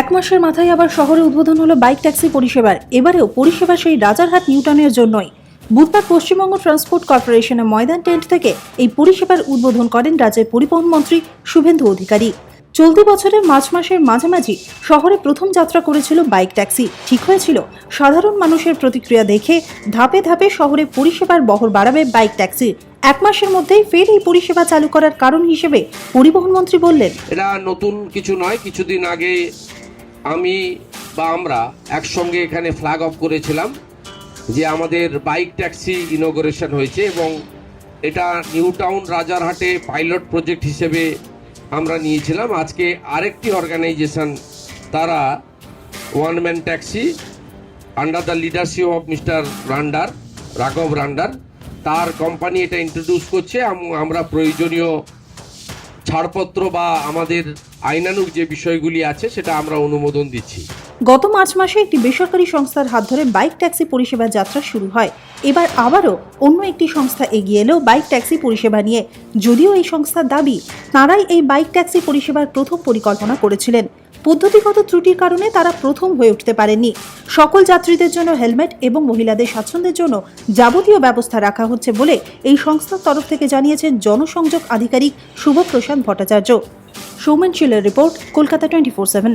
এক মাসের মাথায় আবার শহরে উদ্বোধন হলো বাইক ট্যাক্সি পরিষেবার। এবারেও পরিষেবা সেই রাজারহাট নিউটনের জন্যই। বুধবার পশ্চিমবঙ্গ ট্রান্সপোর্ট কর্পোরেশনের ময়দান টেন্ট থেকে এই পরিষেবার উদ্বোধন করেন রাজ্যের পরিবহন মন্ত্রী শুভেন্দু অধিকারী। চলতি বছরের মার্চ মাসের মাঝামাঝি শহরে প্রথম যাত্রা করেছিল বাইক ট্যাক্সি। ঠিক হয়েছিল, সাধারণ মানুষের প্রতিক্রিয়া দেখে ধাপে ধাপে শহরে পরিষেবার বহর বাড়াবে বাইক ট্যাক্সি। এক মাসের মধ্যেই ফের এই পরিষেবা চালু করার কারণ হিসেবে পরিবহন মন্ত্রী বললেন, এটা নতুন কিছু নয়, কিছুদিন আগে আমি বা আমরা একসঙ্গে এখানে ফ্ল্যাগ অফ করেছিলাম যে আমাদের বাইক ট্যাক্সি ইনোগ্রেশন হয়েছে এবং এটা নিউ টাউন রাজারহাটে পাইলট প্রজেক্ট হিসেবে আমরা নিয়েছিলাম। আজকে আরেকটি অর্গানাইজেশন তারা one man taxi under the leadership of mister রান্ডার রাঘব রান্ডার তার কোম্পানি এটা ইন্ট্রোডিউস করছে আমরা প্রয়োজনীয় ছাড়পত্র বা আমাদের আইনানুক যে বিষয়গুলি আছে, সেটা আমরা অনুমোদন দিচ্ছি। গত মার্চ মাসে একটি বেসরকারি সংস্থার হাত ধরে বাইক ট্যাক্সি পরিষেবা যাত্রা শুরু হয়। এবার আবারও অন্য একটি সংস্থা এগিয়ে এলেও বাইক ট্যাক্সি পরিষেবা নিয়ে। যদিও এই সংস্থার দাবি, তাঁরাই এই বাইক ট্যাক্সি পরিষেবার প্রথম পরিকল্পনা করেছিলেন। পদ্ধতিগত ত্রুটির কারণে তারা প্রথম হয়ে উঠতে পারেনি সকল যাত্রীদের জন্য হেলমেট এবং মহিলাদের স্বাচ্ছন্দ্যের জন্য যাবতীয় ব্যবস্থা রাখা হচ্ছে বলে এই সংস্থার তরফ থেকে জানিয়েছেন জনসংযোগ আধিকারিক Shubhaprasad Bhattacharya. Soumen শিলের report, Kolkata twenty four seven.